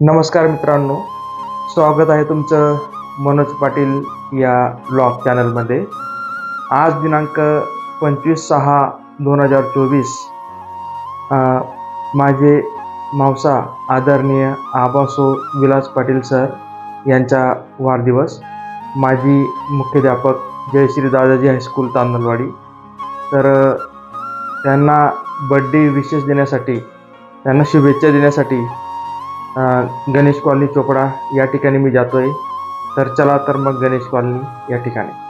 नमस्कार मित्रांनो स्वागत आहे तुमचं मनोज पाटील या ब्लॉग चॅनलमध्ये आज दिनांक पंचवीस सहा दोन हजार चोवीस माझे मावसा आदरणीय आबासो विलास पाटील सर यांचा वाढदिवस. माजी मुख्याध्यापक जयश्री दादाजी हायस्कूल तांदलवाडी. तर त्यांना बड्डे विशेष देण्यासाठी त्यांना शुभेच्छा देण्यासाठी गणेश कॉलनी चोपडा या ठिकाणी मी जातो आहे तर चला तर मग गणेश कॉलनी या ठिकाणी.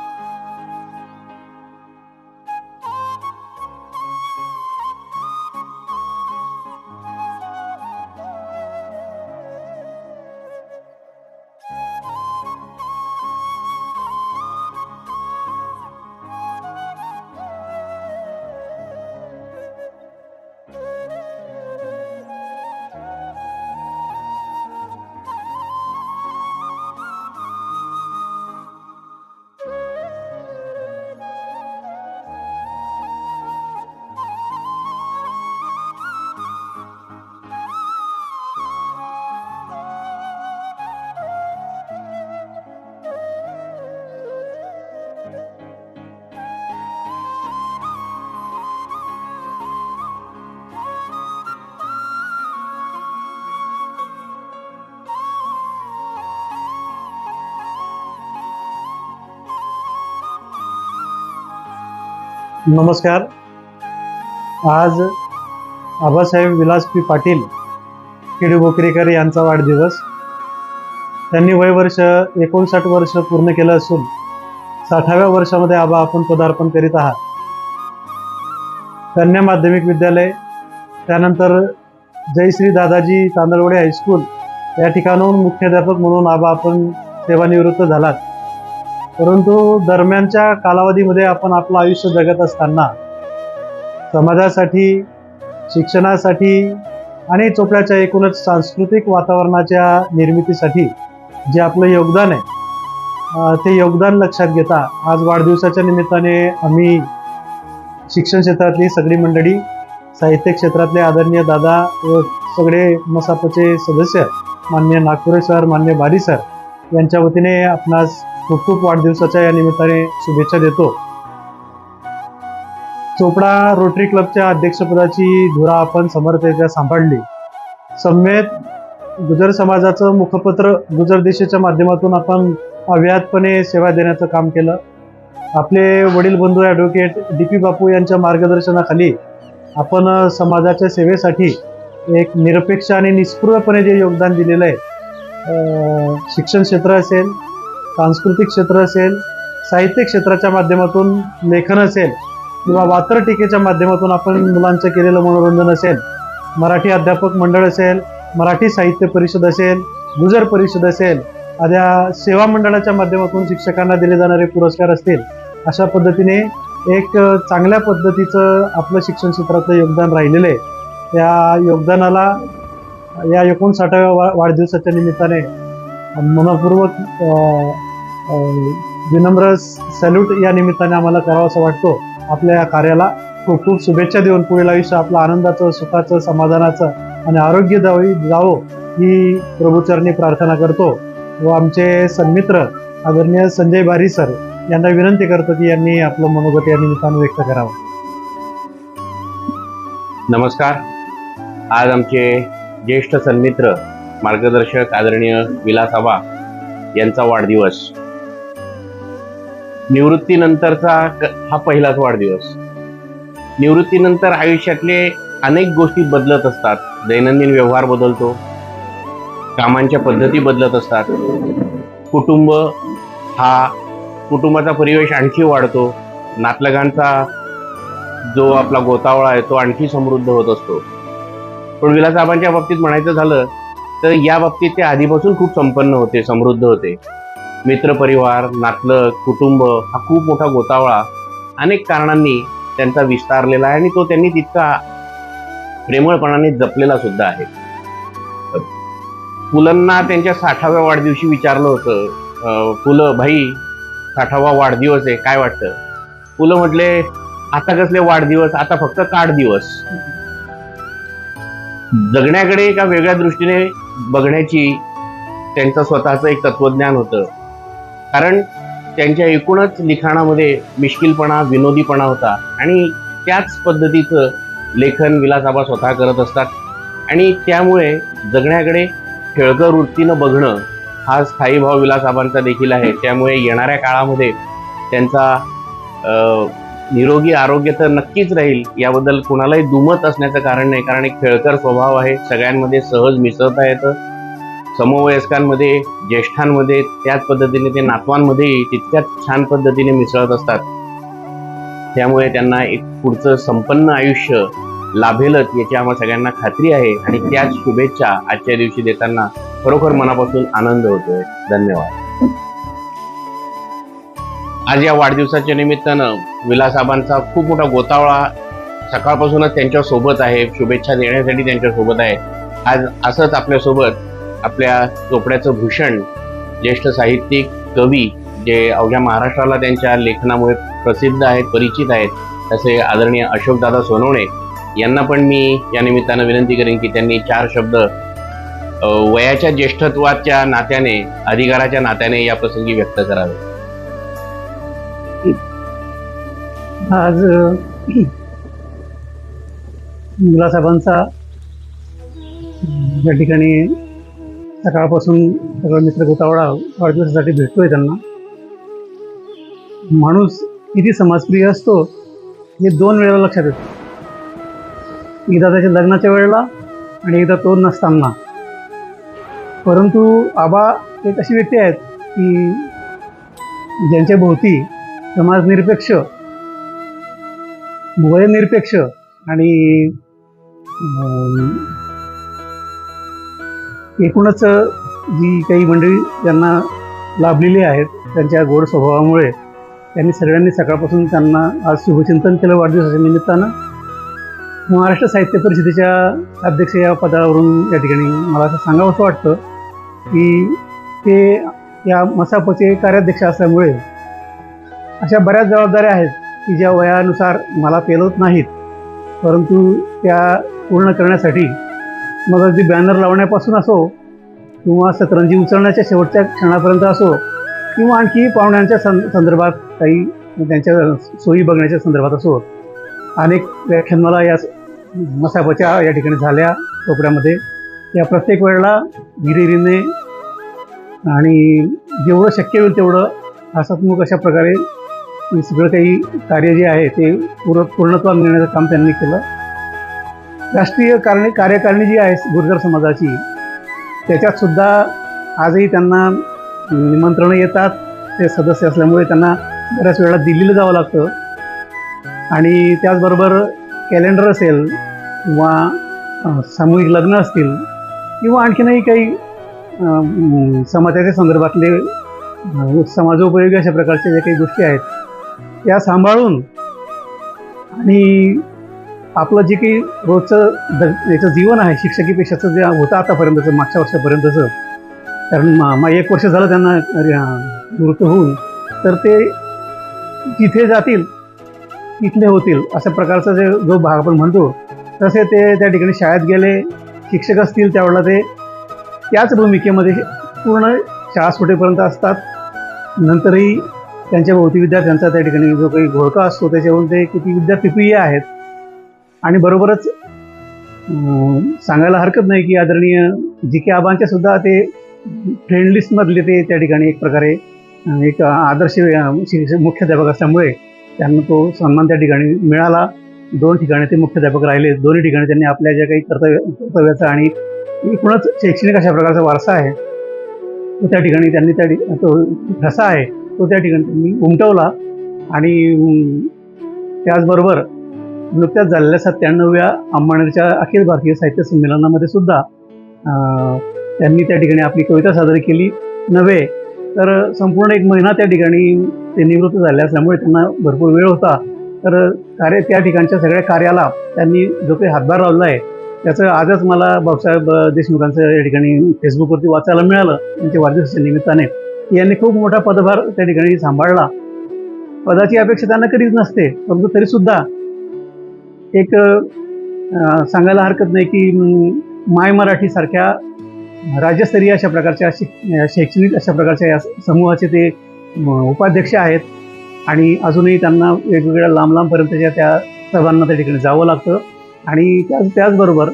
नमस्कार. आज आबासाहेब विलास पी पाटील किडी बोकरेकर यांचा वाढदिवस. त्यांनी वयवर्ष एकोणसाठ वर्ष पूर्ण केलं असून साठाव्या वर्षामध्ये आबा आपण पदार्पण करीत आहात. कन्या माध्यमिक विद्यालय त्यानंतर जयश्री दादाजी तांदळवडे हायस्कूल या ठिकाणाहून मुख्याध्यापक म्हणून आबा आपण सेवानिवृत्त झालात. परंतु दरम्यानच्या कालावधीमध्ये आपण आपलं आयुष्य जगत असताना समाजासाठी शिक्षणासाठी आणि चोपड्याच्या एकूणच सांस्कृतिक वातावरणाच्या निर्मितीसाठी जे आपलं योगदान आहे ते योगदान लक्षात घेता आज वाढदिवसाच्या निमित्ताने आम्ही शिक्षण क्षेत्रातली सगळी मंडळी साहित्य क्षेत्रातले आदरणीय दादा व सगळे मसापचे सदस्य मान्य नागपुरे सर मान्य बारी सर यांच्या वतीने आपणास खूप खूप वाढदिवसाच्या या निमित्ताने शुभेच्छा देतो. चोपडा रोटरी क्लबच्या अध्यक्षपदाची धुरा आपण समर्थरित्या सांभाळली. सम्येत गुजर समाजाचं मुखपत्र गुजर दिशेच्या माध्यमातून आपण अव्याहतपणे सेवा देण्याचं काम केलं. आपले वडील बंधू ॲडव्होकेट डी पी बापू यांच्या मार्गदर्शनाखाली आपण समाजाच्या सेवेसाठी एक निरपेक्ष आणि निष्पृहपणे जे योगदान दिलेलं आहे शिक्षण क्षेत्र असेल सांस्कृतिक क्षेत्र असेल साहित्य क्षेत्राच्या माध्यमातून लेखन असेल किंवा वात्र टीकेच्या माध्यमातून आपण मुलांचं केलेलं मनोरंजन असेल मराठी अध्यापक मंडळ असेल मराठी साहित्य परिषद असेल गुजर परिषद असेल आद्या सेवा मंडळाच्या माध्यमातून शिक्षकांना दिले जाणारे पुरस्कार असतील अशा पद्धतीने एक चांगल्या पद्धतीचं आपलं शिक्षण क्षेत्रातलं योगदान राहिलेलं आहे. त्या योगदानाला या एकोणसाठाव्या वा वाढदिवसाच्या निमित्ताने मनपूर्वक विनम्र सॅल्यूट या निमित्ताने आम्हाला करावासा वाटतो. आपल्या या कार्याला खूप खूप शुभेच्छा देऊन पुढील आयुष्य आपलं आनंदाचं सुखाचं समाधानाचं आणि आरोग्य जावी जावो ही प्रभूचरणी प्रार्थना करतो. व आमचे सन्मित्र आदरणीय संजय बारी सर यांना विनंती करतो की यांनी आपलं मनोगत या निमित्तानं व्यक्त करावं. नमस्कार. आज आमचे ज्येष्ठ सन्मित्र मार्गदर्शक आदरणीय विलास आबा यांचा वाढदिवस. निवृत्तीनंतरचा हा पहिलाच वाढदिवस. निवृत्तीनंतर आयुष्यातले अनेक गोष्टी बदलत असतात. दैनंदिन व्यवहार बदलतो. कामांच्या पद्धती बदलत असतात. कुटुंब हा कुटुंबाचा परिवेश आणखी वाढतो. नातलगांचा जो आपला गोतावळा आहे तो आणखी समृद्ध होत असतो. पण विलासाबांच्या बाबतीत म्हणायचं झालं तर या बाबतीत ते आधीपासून खूप संपन्न होते समृद्ध होते. मित्रपरिवार नातलग कुटुंब हा खूप मोठा गोतावळा अनेक कारणांनी त्यांचा विस्तारलेला आहे आणि तो त्यांनी तितका प्रेमळपणाने जपलेला सुद्धा आहे. पुलंना त्यांच्या साठाव्या वाढदिवशी विचारलं होतं. अं, पुलं भाई साठावा वाढदिवस आहे काय वाटतं? पुलं म्हटले आता कसले वाढदिवस आता फक्त काढ दिवस जगण्याकडे एका वेगळ्या दृष्टीने बघण्याची त्यांचं स्वतःचं एक तत्वज्ञान होतं. कारण त्यांच्या एकूणच लिखाणामध्ये मिश्किलपणा विनोदीपणा होता. आणि त्याच पद्धतीचं लेखन विलासाबा स्वतः करत असतात. आणि त्यामुळे जगण्याकडे खेळकर वृत्तीनं बघणं हा स्थायी भाव विलासाबांचा देखील आहे. त्यामुळे येणाऱ्या काळामध्ये त्यांचा निरोगी आरोग्य तर नक्कीच राहील. याबद्दल कुणालाही दुमत असण्याचं कारण नाही. कारण एक खेळकर स्वभाव आहे. सगळ्यांमध्ये सहज मिसळता येतं. समवयस्कांमध्ये ज्येष्ठांमध्ये त्याच पद्धतीने ते नातवांमध्येही तितक्याच छान पद्धतीने मिसळत असतात. त्यामुळे त्यांना एक पुढचं संपन्न आयुष्य लाभेलच याची आम्हा सगळ्यांना खात्री आहे. आणि त्याच शुभेच्छा आजच्या दिवशी देताना खरोखर मनापासून आनंद होतोय. धन्यवाद. आज या वाढदिवसाच्या निमित्तानं विलासाबांचा खूप मोठा गोतावळा सकाळपासूनच त्यांच्यासोबत आहे. शुभेच्छा देण्यासाठी त्यांच्यासोबत आहे. आज असंच आपल्यासोबत आपल्या चोपड्याचं भूषण ज्येष्ठ साहित्यिक कवी जे अवघ्या महाराष्ट्राला त्यांच्या लेखनामुळे प्रसिद्ध आहेत परिचित आहेत तसे आदरणीय अशोकदादा सोनवणे यांना पण मी या निमित्तानं विनंती करेन की त्यांनी चार शब्द वयाच्या ज्येष्ठत्वाच्या नात्याने अधिकाराच्या नात्याने या प्रसंगी व्यक्त करावे. आज मुलासाहेबांचा या ठिकाणी सकाळपासून सगळं मित्र गोतावळा वाढदिवसासाठी भेटतोय त्यांना. माणूस किती समाजप्रिय असतो हे दोन वेळेला लक्षात येतं. एकदा त्याच्या लग्नाच्या वेळेला आणि एकदा तो नसताना. परंतु आबा एक अशी व्यक्ती आहेत की ज्यांच्या भोवती समाजनिरपेक्ष वयनिरपेक्ष आणि एकूणच जी काही मंडळी त्यांना लाभलेली आहेत त्यांच्या गोड स्वभावामुळे त्यांनी सगळ्यांनी सकाळपासून त्यांना आज शुभचिंतन केलं वाढदिवसाच्या निमित्तानं. महाराष्ट्र साहित्य परिषदेच्या अध्यक्ष या पदावरून या ठिकाणी मला असं सांगावंसं वाटतं की ते या मसापचे कार्याध्यक्ष असल्यामुळे अशा बऱ्याच जबाबदाऱ्या आहेत की ज्या वयानुसार मला पेलवत नाहीत. परंतु त्या पूर्ण करण्यासाठी मग अगदी बॅनर लावण्यापासून असो किंवा सतरंजी उचलण्याच्या शेवटच्या क्षणापर्यंत असो किंवा आणखी पाहुण्यांच्या सं संदर्भात काही त्यांच्या सोयी बघण्याच्या संदर्भात असो अनेक व्याख्यान मला या मसाबाच्या या ठिकाणी झाल्या चोपड्यामध्ये या प्रत्येक वेळेला हिरिरीने आणि जेवढं शक्य होईल तेवढं हसात्मक अशा प्रकारे हे सगळं काही कार्य जे आहे ते पूर्ण पूर्णत्वा मिळण्याचं काम त्यांनी केलं. राष्ट्रीय कारणे कार्यकारिणी जी आहे गुर्जर समाजाची त्याच्यात सुद्धा आजही त्यांना निमंत्रणं येतात. ते सदस्य असल्यामुळे त्यांना बऱ्याच वेळा दिल्लीला जावं लागतं. आणि त्याचबरोबर कॅलेंडर असेल किंवा सामूहिक लग्न असतील किंवा आणखीनही काही समाजाच्या संदर्भातले समाजोपयोगी अशा प्रकारच्या ज्या काही गोष्टी आहेत या सांभाळून आणि आपलं जे काही रोजचं याचं जीवन आहे शिक्षकी पेशाचं जे होतं आतापर्यंतचं मागच्या वर्षापर्यंतचं कारण मा मा- एक वर्ष झालं त्यांना अ, निवृत्त होऊन तर ते जिथे जातील तिथले होतील अशा प्रकारचा जे जो भाग आपण म्हणतो तसे ते त्या ठिकाणी शाळेत गेले शिक्षक असतील त्यावेळेला ते त्याच भूमिकेमध्ये पूर्ण शाळा सुटेपर्यंत असतात. नंतरही त्यांच्या भोवती विद्यार्थ्यांचा त्या ठिकाणी जो काही घोळका असतो त्याच्यावरून ते किती विद्यार्थी प्रिय आहेत. आणि बरोबरच सांगायला हरकत नाही की आदरणीय जी के आबांच्या सुद्धा ते फ्रेंड लिस्टमधले ते त्या ठिकाणी एक प्रकारे एक आदर्श शिक्षक मुख्याध्यापक असल्यामुळे त्यांना तो सन्मान त्या ठिकाणी मिळाला. दोन ठिकाणी ते मुख्याध्यापक राहिले. दोन्ही ठिकाणी त्यांनी आपल्या ज्या काही कर्तव्य कर्तव्याचा आणि एकूणच शैक्षणिक अशा प्रकारचा वारसा आहे तो त्या ठिकाणी त्यांनी त्या तो ठसा आहे. तो त्या ठिकाणी त्यांनी उमटवला आणि त्याचबरोबर नुकत्याच झालेल्या सत्त्याण्णव्या अंबानेरच्या अखिल भारतीय साहित्य संमेलनामध्ये सुद्धा त्यांनी त्या ठिकाणी आपली कविता सादर केली. नव्हे तर संपूर्ण एक महिना त्या ठिकाणी ते निवृत्त झाले असल्यामुळे त्यांना भरपूर वेळ होता. तर कार्य त्या ठिकाणच्या सगळ्या कार्याला त्यांनी जो काही हातभार लावला आहे त्याचं आजच मला बाबासाहेब देशमुखांचं या ठिकाणी फेसबुकवरती वाचायला मिळालं. त्यांच्या वाढदिवसाच्या निमित्ताने. यांनी खूप मोठा पदभार त्या ठिकाणी सांभाळला. पदाची अपेक्षा त्यांना कधीच नसते परंतु तरीसुद्धा एक सांगायला हरकत नाही की माय माय मराठीसारख्या राज्यस्तरीय अशा प्रकारच्या शैक्षणिक अशा प्रकारच्या या समूहाचे ते उपाध्यक्ष आहेत. आणि अजूनही त्यांना वेगवेगळ्या लांब लांबपर्यंतच्या त्या सभांना त्या ठिकाणी जावं लागतं. आणि त्याच त्याचबरोबर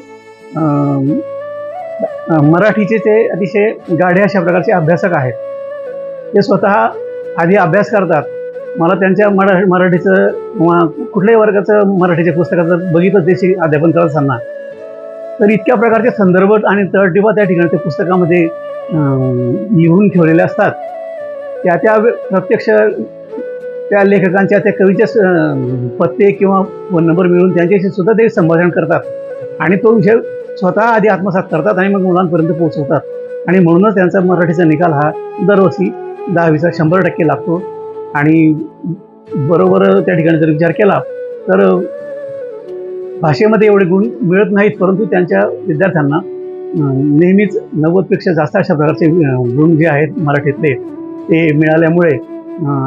मराठीचे ते अतिशय गाढे अशा प्रकारचे अभ्यासक आहेत. ते स्वतः आधी अभ्यास करतात. मला त्यांच्या मरा मराठीचं किंवा कुठल्याही वर्गाचं मराठीच्या पुस्तकाचं बघितलं ते अध्यापन करत असताना. तर इतक्या प्रकारचे संदर्भ आणि तळटिपा त्या ठिकाणी त्या पुस्तकामध्ये लिहून ठेवलेले असतात. त्या त्या प्रत्यक्ष त्या लेखकांच्या त्या कवीच्या स- पत्ते किंवा फोन नंबर मिळून त्यांच्याशी सुद्धा ते संभाषण करतात. आणि तो विषय स्वतः आधी आत्मसात करतात आणि मग मुलांपर्यंत पोहोचवतात. आणि म्हणूनच त्यांचा मराठीचा निकाल हा दरवर्षी दहावीचा शंभर टक्के लागतो आणि बरोबर त्या ठिकाणी जर विचार केला तर भाषेमध्ये एवढे गुण मिळत नाहीत परंतु त्यांच्या विद्यार्थ्यांना नेहमीच नव्वदपेक्षा जास्त अशा प्रकारचे गुण जे आहेत मराठीतले ते मिळाल्यामुळे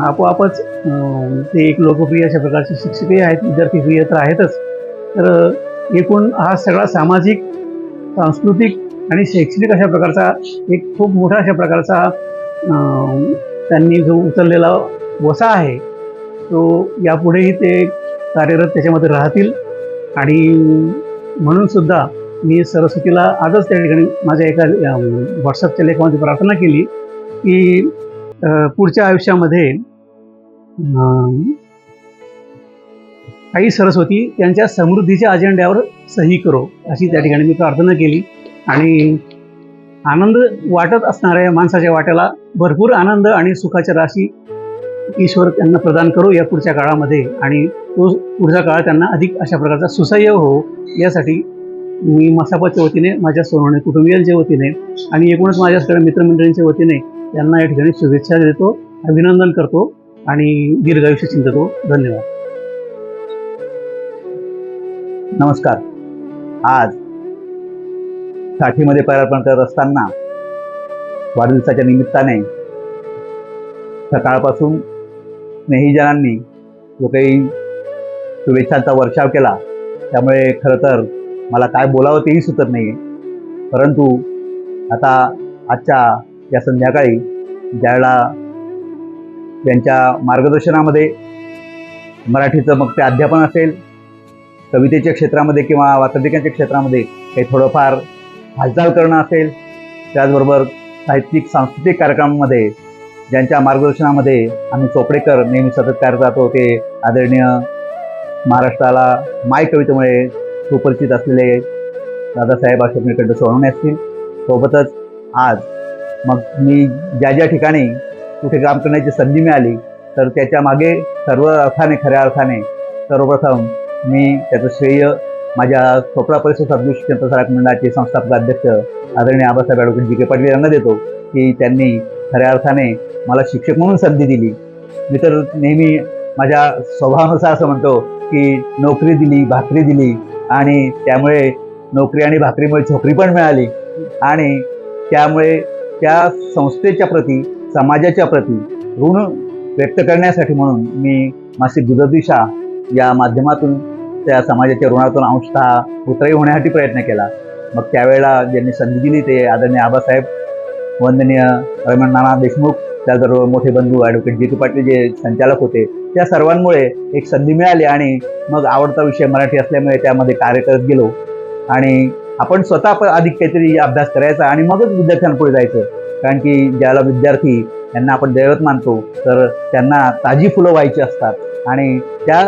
आपोआपच ते एक लोकप्रिय अशा प्रकारचे शिक्षकही आहेत विद्यार्थी प्रिय तर आहेतच. तर एकूण हा सगळा सामाजिक सांस्कृतिक आणि शैक्षणिक अशा प्रकारचा एक खूप मोठा अशा प्रकारचा त्यांनी जो उचललेला वसा आहे तो यापुढेही ते कार्यरत त्याच्यामध्ये राहतील. आणि म्हणून सुद्धा मी सरस्वतीला आजच त्या ठिकाणी माझ्या एका व्हॉट्सअपच्या लेखामध्ये प्रार्थना केली की पुढच्या आयुष्यामध्ये काही आई सरस्वती त्यांच्या समृद्धीच्या अजेंड्यावर सही करो अशी त्या ठिकाणी मी प्रार्थना केली. आणि आनंद वाटत असणाऱ्या माणसाच्या वाट्याला भरपूर आनंद आणि सुखाच्या राशी ईश्वर त्यांना प्रदान करू या पुढच्या काळामध्ये. आणि तो पुढचा काळ त्यांना अधिक अशा प्रकारचा सुसह्य हो यासाठी मी मसापाच्या वतीने माझ्या सोनवणे कुटुंबियांच्या वतीने आणि एकूणच माझ्या सगळ्या मित्रमंडळींच्या वतीने त्यांना या ठिकाणी शुभेच्छा देतो अभिनंदन करतो आणि दीर्घायुष्य चिंततो धन्यवाद. नमस्कार. आज साठीमध्ये पदार्पण करत असताना वाढदिवसाच्या निमित्ताने सकाळपासून स्नेहीजनांनी जो काही शुभेच्छांचा वर्षाव केला. त्यामुळे खरं तर मला काय बोलावं तेही सुचत नाही परंतु आता आजच्या या संध्याकाळी ज्यावेळेला त्यांच्या मार्गदर्शनामध्ये मराठीचं मग ते अध्यापन असेल कवितेच्या क्षेत्रामध्ये किंवा वास्तविकांच्या क्षेत्रामध्ये काही थोडंफार हालचाल करणं असेल त्याचबरोबर साहित्यिक सांस्कृतिक कार्यक्रमामध्ये ज्यांच्या मार्गदर्शनामध्ये आम्ही चोपडेकर नेहमी सतत कार्यरत राहतो ते आदरणीय महाराष्ट्राला माय कवितेमुळे सुपरिचित असलेले दादासाहेब अशोक निकट सोडवणे असतील. सोबतच आज मग मी ज्या ज्या ठिकाणी कुठे काम करण्याची संधी मिळाली तर त्याच्यामागे सर्व अर्थाने खऱ्या अर्थाने सर्वप्रथम मी त्याचं श्रेय माझ्या चोपडा परिसर सद्गुरू शिक्षण प्रसारक मंडळाचे संस्थापक अध्यक्ष आदरणीय Abasaheb advocate G K Patil यांना देतो की त्यांनी खऱ्या अर्थाने मला शिक्षक म्हणून संधी दिली. मी तर नेहमी माझ्या स्वभावानुसार असं म्हणतो की नोकरी दिली भाकरी दिली आणि त्यामुळे नोकरी आणि भाकरीमुळे छोकरी पण मिळाली. आणि त्यामुळे त्या संस्थेच्या प्रती समाजाच्या प्रती ऋण व्यक्त करण्यासाठी म्हणून मी मासिक दुधदिशा या माध्यमातून त्या समाजाच्या ऋणातून अंशतः उतरही होण्यासाठी प्रयत्न केला. मग त्यावेळेला ज्यांनी संधी दिली ते आदरणीय आबासाहेब वंदनीय रमण नाना देशमुख त्याचबरोबर मोठे बंधू ॲडव्होकेट जे के पाटील जे संचालक होते त्या सर्वांमुळे एक संधी मिळाली आणि मग आवडता विषय मराठी असल्यामुळे त्यामध्ये कार्य करत गेलो. आणि आपण स्वतः पण अधिक काहीतरी अभ्यास करायचा आणि मगच विद्यार्थ्यांपुढे जायचं. कारण की ज्याला विद्यार्थी यांना आपण दैवत मानतो तर त्यांना ताजी फुलं व्हायची असतात. आणि त्या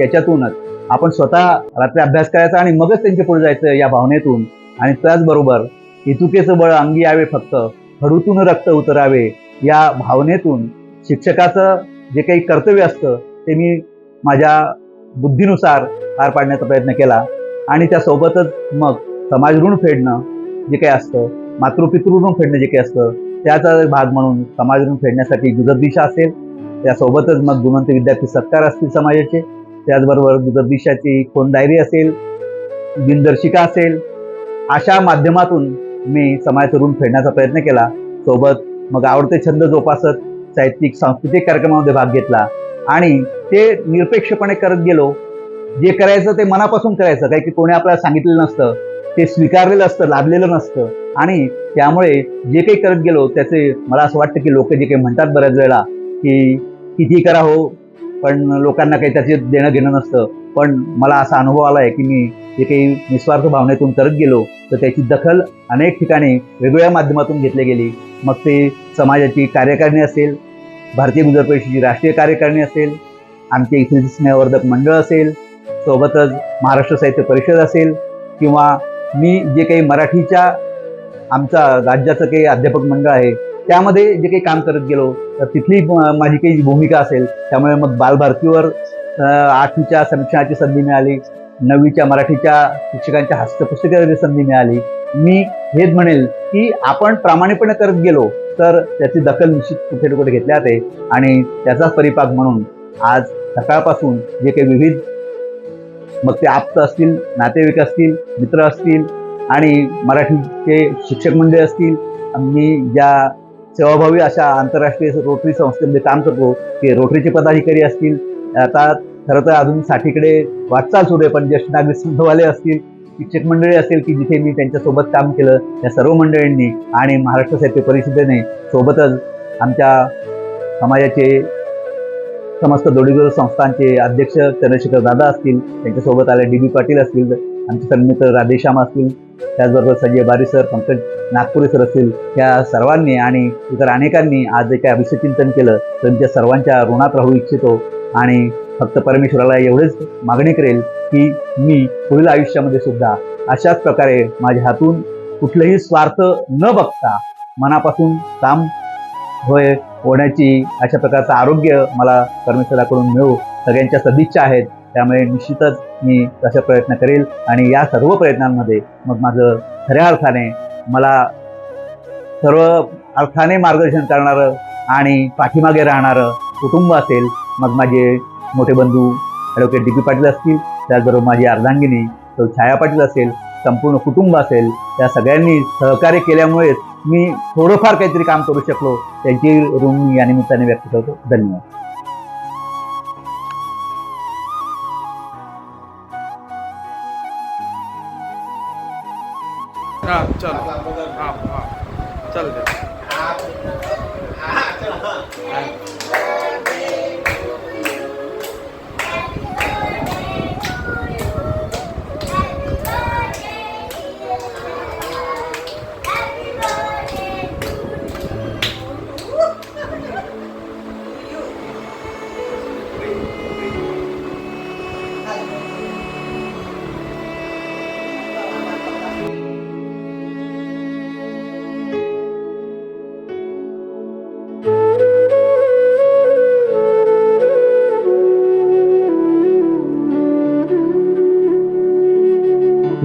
याच्यातूनच आपण स्वतः रात्री अभ्यास करायचा आणि मगच त्यांच्या पुढे जायचं या भावनेतून. आणि त्याचबरोबर इतुकेचं बळ अंगी यावे फक्त हडूतून रक्त उतरावे या भावनेतून शिक्षकाचं जे काही कर्तव्य असतं ते मी माझ्या बुद्धीनुसार पार पाडण्याचा प्रयत्न केला. आणि त्यासोबतच मग समाज ऋण फेडणं जे काही असतं मातृपितृ ऋण फेडणं जे काही असतं त्याचा भाग म्हणून समाज ऋण फेडण्यासाठी गुजरदिशा असेल. त्यासोबतच मग गुणवंत विद्यार्थी सत्कार असतील समाजाचे. त्याचबरोबर जगदीशाची फोन डायरी असेल दिनदर्शिका असेल अशा माध्यमातून मी समाजाचं तरुण फेडण्याचा प्रयत्न केला. सोबत मग आवडते छंद जोपासत साहित्यिक सांस्कृतिक कार्यक्रमामध्ये भाग घेतला. आणि ते निरपेक्षपणे करत गेलो. जे करायचं ते मनापासून करायचं काही की कोणी आपल्याला सांगितलेलं नसतं. ते स्वीकारलेलं असतं लाभलेलं नसतं. आणि त्यामुळे जे काही करत गेलो त्याचे मला असं वाटतं की लोक जे काही म्हणतात बऱ्याच वेळेला की किती करा हो पण लोकांना काही त्याचे देणं घेणं नसतं. पण मला असा अनुभव आला आहे की मी जे काही निस्वार्थ भावनेतून करत गेलो तर त्याची दखल अनेक ठिकाणी वेगवेगळ्या माध्यमातून घेतली गेली. मग ते समाजाची कार्यकारिणी असेल भारतीय गुजर परिषदेची राष्ट्रीय कार्यकारिणी असेल आमचे इथले स्नेहवर्धक मंडळ असेल सोबतच महाराष्ट्र साहित्य परिषद असेल किंवा मी जे काही मराठीच्या आमचा राज्याचं काही अध्यापक मंडळ आहे त्यामध्ये जे काही काम करत गेलो तर तिथली माझी काही भूमिका असेल त्यामुळे मग बालभारतीवर आठवीच्या समीक्षणाची संधी मिळाली नववीच्या मराठीच्या शिक्षकांच्या हस्तपुस्तकाची संधी मिळाली. मी हेच म्हणेल की आपण प्रामाणिकपणे करत गेलो तर त्याची दखल निश्चित कुठे ना कुठे घेतली जाते. आणि त्याचाच परिपाक म्हणून आज सकाळपासून जे काही विविध मग ते आप्त असतील नातेवाईक असतील मित्र असतील आणि मराठीचे शिक्षक मंडळ असतील मी ज्या सेवाभावी अशा आंतरराष्ट्रीय रोटरी संस्थेमध्ये काम करतो. ते रोटरीचे पदाधिकारी असतील आता खरं तर अजून साठीकडे वाटचाल सुरू आहे पण ज्येष्ठ नागरिक संघवाले असतील शिक्षक मंडळी असेल की जिथे मी त्यांच्यासोबत काम केलं त्या सर्व मंडळींनी आणि महाराष्ट्र साहित्य परिषदेने सोबतच आमच्या समाजाचे समस्त दोडीगुरू संस्थांचे अध्यक्ष चंद्रशेखर दादा असतील त्यांच्यासोबत आले डी बी पाटील असतील आमचे सन्मित्र राधेश्याम असतील त्याचबरोबर संजय बारी सर पंकज नागपुरे सर असतील त्या सर्वांनी आणि इतर अनेकांनी आज जे काही अभिषेचिंतन केलं त्यांच्या सर्वांच्या ऋणात राहू इच्छितो आणि फक्त परमेश्वराला एवढेच मागणी करेल की मी पुढील आयुष्यामध्ये सुद्धा अशाच प्रकारे माझ्या हातून कुठलंही स्वार्थ न बघता मनापासून काम होय होण्याची अशा प्रकारचं आरोग्य मला परमेश्वराकडून मिळू सगळ्यांच्या सदिच्छा आहेत त्यामुळे निश्चितच मी तसा प्रयत्न करेल आणि या सर्व प्रयत्नांमध्ये मग माझं खऱ्या अर्थाने मला सर्व अर्थाने मार्गदर्शन करणारं आणि पाठीमागे राहणारं कुटुंब असेल मग माझे मोठे बंधू ॲडव्होकेट डी पी पाटील असतील त्याचबरोबर माझी अर्धांगिनी तो छाया पाटील असेल संपूर्ण कुटुंब असेल त्या सगळ्यांनी सहकार्य केल्यामुळेच मी थोडंफार काहीतरी काम करू शकलो. त्यांची ऋण या निमित्ताने व्यक्त करतो. धन्यवाद.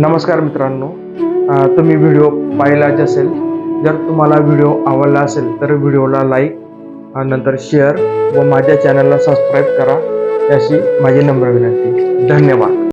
नमस्कार मित्रांनो. तुम्ही व्हिडिओ पाहिलाच असेल जर तुम्हाला व्हिडिओ आवडला असेल तर व्हिडिओला लाईक नंतर शेअर व माझ्या चॅनलला सबस्क्राईब करा. अशी माझी नम्र विनंती. धन्यवाद.